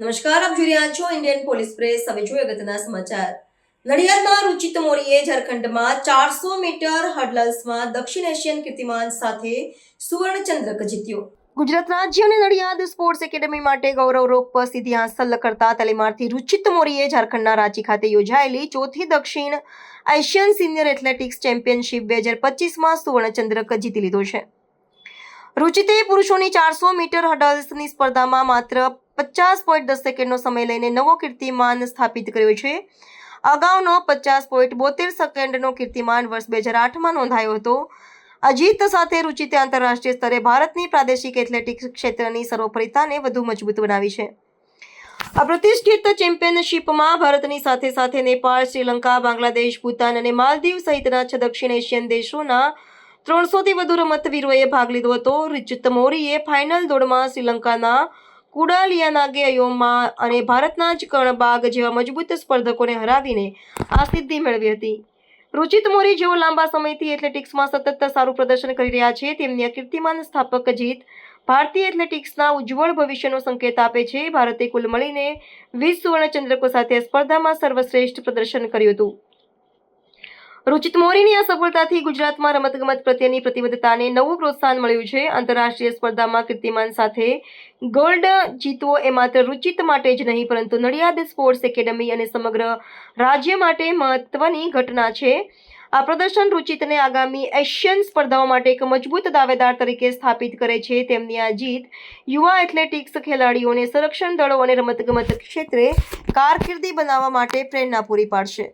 નમસ્કાર, આપ જોઈ રહ્યા છો ઇન્ડિયન પોલીસ પ્રેસ હવે જોઈએ અગત્યના સમાચાર. નડિયાદમાં રુચિત મોરીએ ઝારખંડમાં ચારસો મીટર હર્ડલ્સમાં દક્ષિણ એશિયન કીર્તિમાન સાથે સુવર્ણ ચંદ્રક જીત્યો. ગુજરાત રાજ્ય અને નડિયાદ સ્પોર્ટ્સ એકેડમી માટે ગૌરવ રોપ સિદ્ધિ હાંસલ કરતા તાલીમાર્થી રુચિત મોરીએ ઝારખંડના રાંચી ખાતે યોજાયેલી ચોથી દક્ષિણ એશિયન સિનિયર એથ્લેટિક્સ ચેમ્પિયનશિપ બે હજાર પચીસમાં સુવર્ણચંદ્રક જીતી લીધો છે. રુચિતે પુરુષોની ચારસો મીટર હડલ્સની સ્પર્ધામાં માત્ર પચાસ પોઈન્ટ દસ સેકન્ડનો સમય લઈને નવો કીર્તિમાન સ્થાપિત કર્યો છે. અગાઉનો પચાસ પોઈન્ટ બોતેર સેકન્ડનો કીર્તિમાન વર્ષ બે હજાર આઠમાં નોંધાયો હતો. આ જીત સાથે રૂચિતે આંતરરાષ્ટ્રીય સ્તરે ભારતની પ્રાદેશિક એથ્લેટિક્સ ક્ષેત્રની સર્વોપરિતાને વધુ મજબૂત બનાવી છે. આ પ્રતિષ્ઠિત ચેમ્પિયનશિપમાં ભારતની સાથે સાથે નેપાળ, શ્રીલંકા, બાંગ્લાદેશ, ભૂતાન અને માલદીવ સહિતના છ દક્ષિણ એશિયન દેશોના ત્રણસોથી વધુ રમતવીરોએ ભાગ લીધો હતો. રિચિત મોરીએ ફાઇનલ દોડમાં શ્રીલંકાના કુડાલિયાનાગે અયોમા અને ભારતના જ કર્ણબાગ જેવા મજબૂત સ્પર્ધકોને હરાવીને આ સિદ્ધિ મેળવી હતી. રુચિત મોરી જેઓ લાંબા સમયથી એથ્લેટિક્સમાં સતત સારું પ્રદર્શન કરી રહ્યા છે, તેમની કીર્તિમાન સ્થાપક જીત ભારતીય એથ્લેટિક્સના ઉજ્જવળ ભવિષ્યનો સંકેત આપે છે. ભારતે કુલ મળીને વીસ સુવર્ણ ચંદ્રકો સાથે સ્પર્ધામાં સર્વશ્રેષ્ઠ પ્રદર્શન કર્યું હતું. રુચિત મોરીની આ સફળતાથી ગુજરાતમાં રમતગમત પ્રત્યેની પ્રતિબદ્ધતાને નવું પ્રોત્સાહન મળ્યું છે. આંતરરાષ્ટ્રીય સ્પર્ધામાં કીર્તિમાન સાથે ગોલ્ડ જીતવો એ માત્ર રુચિત માટે જ નહીં, પરંતુ નડિયાદ સ્પોર્ટ્સ એકેડમી અને સમગ્ર રાજ્ય માટે મહત્વની ઘટના છે. આ પ્રદર્શન રુચિતને આગામી એશિયન સ્પર્ધાઓ માટે એક મજબૂત દાવેદાર તરીકે સ્થાપિત કરે છે. તેમની આ જીત યુવા એથ્લેટિક્સ ખેલાડીઓને સંરક્ષણ દળો અને રમતગમત ક્ષેત્રે કારકિર્દી બનાવવા માટે પ્રેરણા પૂરી પાડશે.